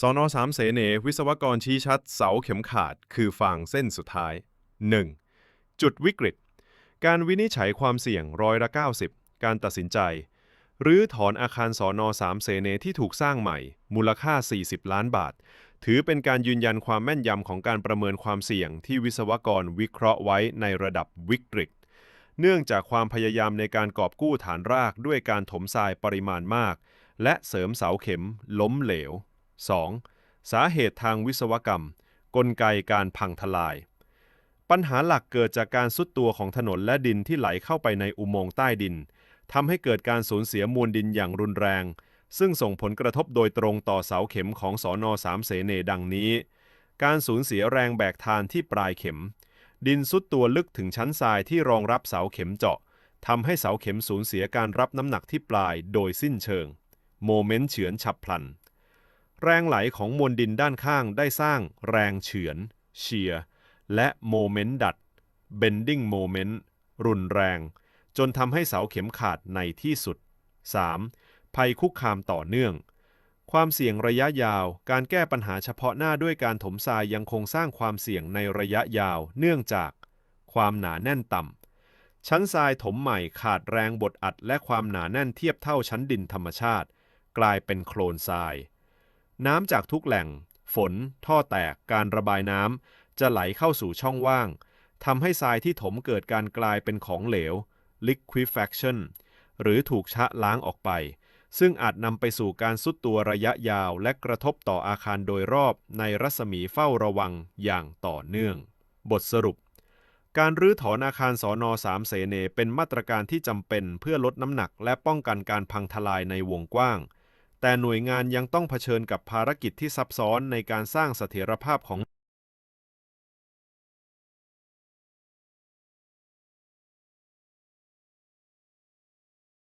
สอนอสามเสเนวิศวกรชี้ชัดเสาเข็มขาดคือฟางเส้นสุดท้าย 1. จุดวิกฤต การวินิจฉัยความเสี่ยงร้อยละ 90 การตัดสินใจ หรือถอนอาคารสอนอสามเสเนที่ถูกสร้างใหม่ มูลค่า 40 ล้านบาท ถือเป็นการยืนยันความแม่นยำของการประเมินความเสี่ยงที่วิศวกรวิเคราะห์ไว้ในระดับวิกฤต เนื่องจากความพยายามในการกอบกู้ฐานรากด้วยการถมทรายปริมาณมาก และเสริมเสาเข็มล้มเหลว 2. สาเหตุทางวิศวกรรม กลไกการพังทลาย ปัญหาหลักเกิดจากการซุดตัวของถนนและดินที่ไหลเข้าไปในอุโมงค์ใต้ดินทำให้เกิดการสูญเสียมวลดินอย่างรุนแรง ซึ่งส่งผลกระทบโดยตรงต่อเสาเข็มของสอนอสามเสเนดังนี้ การสูญเสียแรงแบกทานที่ปลายเข็ม ดินซุดตัวลึกถึงชั้นทรายที่รองรับเสาเข็มเจาะทำให้เสาเข็มสูญเสียการรับน้ำหนักที่ปลายโดยสิ้นเชิง โมเมนต์เฉือนฉับพลัน แรงไหลของมวลดินด้านข้างได้สร้างแรงเฉือนเชียร์และโมเมนต์ดัด bending moment รุนแรง จนทำให้เสาเข็มขาดในที่สุด 3. ภัยคุกคามต่อเนื่อง ความเสี่ยงระยะยาว การแก้ปัญหาเฉพาะหน้าด้วยการถมทรายยังคงสร้างความเสี่ยงในระยะยาว เนื่องจาก ความหนาแน่นต่ำ ชั้นทรายถมใหม่ขาดแรงบดอัด และความหนาแน่นเทียบเท่าชั้นดินธรรมชาติ กลายเป็นโคลนทราย น้ำจากทุกแหล่ง ฝน ท่อแตก การระบายน้ำ จะไหลเข้าสู่ช่องว่างทำให้ทรายที่ถมเกิดการกลายเป็นของเหลว liquefaction หรือถูกชะล้างออกไป ซึ่งอาจนำไปสู่การซุดตัวระยะยาวและกระทบต่ออาคารโดยรอบในรัศมีเฝ้าระวังอย่างต่อเนื่อง บทสรุป การรื้อถอนอาคารสอนอสามเสเนเป็นมาตรการที่จำเป็นเพื่อลดน้ำหนักและป้องกันการพังทลายในวงกว้าง แต่หน่วยงานยังต้องเผชิญกับภารกิจที่ซับซ้อนในการสร้างเสถียรภาพของ